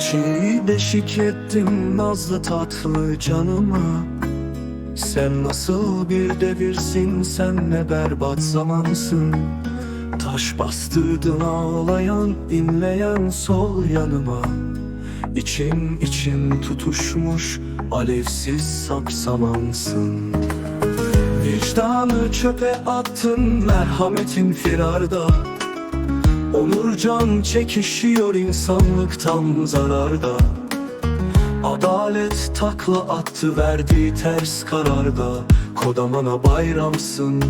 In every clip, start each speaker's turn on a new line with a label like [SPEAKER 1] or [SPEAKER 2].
[SPEAKER 1] Çiğ beşik ettim nazlı tatlı canıma. Sen nasıl bir devirsin sen ne berbat zamansın. Taş bastırdın ağlayan inleyen sol yanıma. İçim içim tutuşmuş alevsiz saksamansın Vicdanı çöpe attın merhametin firarda Onurcan çekişiyor insanlık tam zararda. Adalet takla attı verdiği ters kararda. Kodamana bayramsın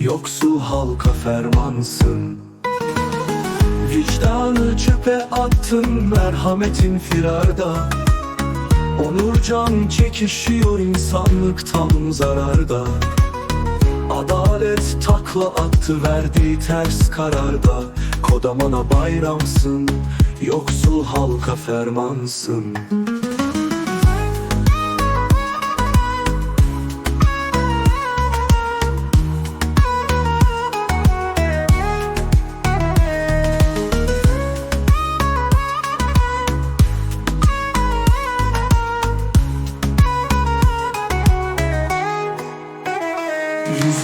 [SPEAKER 1] Yoksul halka fermansın. Vicdanı çöpe attın merhametin firarda. Onurcan çekişiyor insanlık tam zararda Adalet takla attı verdiği ters kararda. Kodamana bayramsın Yoksul halka fermansın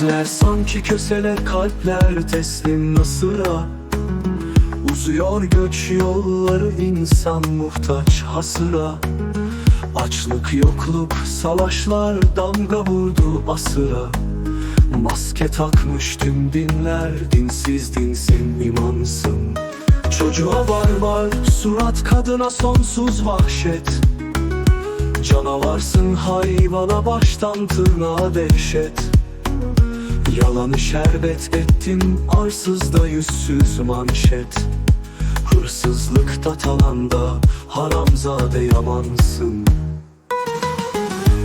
[SPEAKER 1] Yüzler sanki köseler kalpler teslim nasıra. Uzuyor göç yolları insan muhtaç hasıra. Açlık yokluk savaşlar damga vurdu asıra. Maske takmış tüm dinler dinsiz dinsin imansın. Çocuğa barbar surat kadına sonsuz vahşet. Canavarsın hayvana baştan tırnağa dehşet Yalanı şerbet ettin arsızda yüzsüz manşet. Hırsızlıkta talanda haramzade yamansın.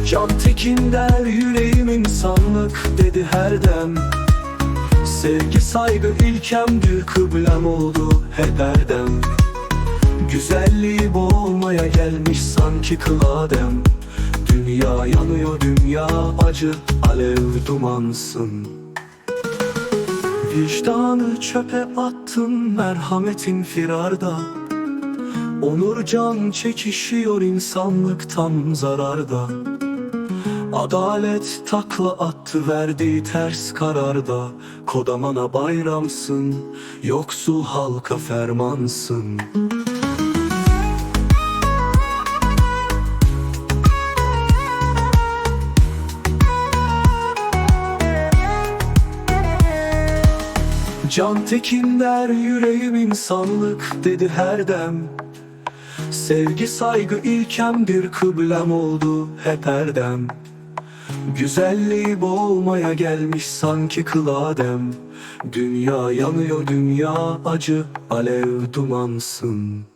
[SPEAKER 1] Can Tekin der yüreğim insanlık dedi her dem Sevgi saygı ilkemdir kıblem oldu hep erdem. Güzelliği boğulmaya gelmiş sanki kıl Adem Dünya yanıyor dünya acı alev dumansın. Vicdanı çöpe attın merhametin firarda. Onur can çekişiyor insanlık tam zararda. Adalet takla attı verdiği ters kararda. Kodamana bayramsın Yoksul halka fermansın Can Tekin der yüreğim insanlık dedi her dem. Sevgi saygı ilkemdir kıblem oldu hep erdem Güzelliği boğulmaya gelmiş sanki kıl Adem. Dünya yanıyor dünya acı alev dumansın